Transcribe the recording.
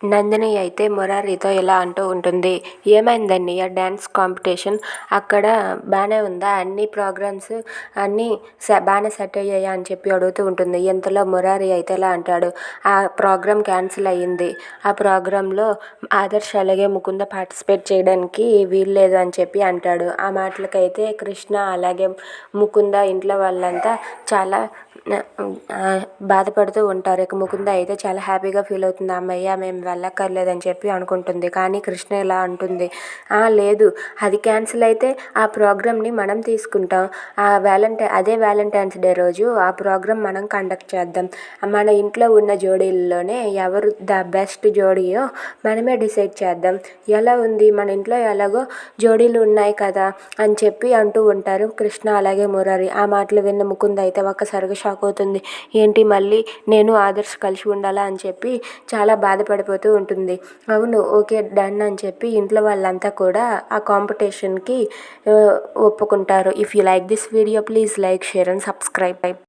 నందిని అయితే మురారితో ఇలా అంటూ ఉంటుంది. ఏమైందన్నయ్య? డ్యాన్స్ కాంపిటీషన్ అక్కడ బాగానే ఉందా? అన్ని ప్రోగ్రామ్స్ అన్నీ స బాగానే సెట్ అయ్యాయా అని చెప్పి అడుగుతూ ఉంటుంది. ఇంతలో మురారి అయితే ఇలా అంటాడు. ఆ ప్రోగ్రామ్ క్యాన్సిల్ అయ్యింది. ఆ ప్రోగ్రాంలో ఆదర్శ్ అలాగే ముకుంద పార్టిసిపేట్ చేయడానికి వీల్లేదు అని చెప్పి అంటాడు. ఆ మాటలకైతే కృష్ణ అలాగే ముకుంద ఇంట్లో వాళ్ళంతా చాలా బాధపడుతూ ఉంటారు. ఇక ముకుంద అయితే చాలా హ్యాపీగా ఫీల్ అవుతుంది. అమ్మయ్య మేము వెళ్ళక్కర్లేదని చెప్పి అనుకుంటుంది. కానీ కృష్ణ ఇలా అంటుంది. లేదు. అది క్యాన్సిల్ అయితే ఆ ప్రోగ్రామ్ని మనం తీసుకుంటాం. ఆ వ్యాలంటైన్ అదే వ్యాలంటైన్స్ డే రోజు ఆ ప్రోగ్రామ్ మనం కండక్ట్ చేద్దాం. మన ఇంట్లో ఉన్న జోడీల్లోనే ఎవరు ద బెస్ట్ జోడీయో మనమే డిసైడ్ చేద్దాం. ఎలా ఉంది? మన ఇంట్లో ఎలాగో జోడీలు ఉన్నాయి కదా అని చెప్పి అంటూ ఉంటారు కృష్ణ అలాగే మురారి. ఆ మాటలు విన్న ముకుంద అయితే ఒక్కసారిగా షాక్ అవుతుంది. ఏంటి మళ్ళీ? నేను ఆదర్శ్ కలిసి ఉండాలా అని చెప్పి చాలా బాధపడిపోతూ ఉంటుంది. అవును ఓకే డన్ అని చెప్పి ఇంట్లో వాళ్ళంతా కూడా ఆ కాంపిటీషన్కి ఒప్పుకుంటారు. If you like this video please like share and subscribe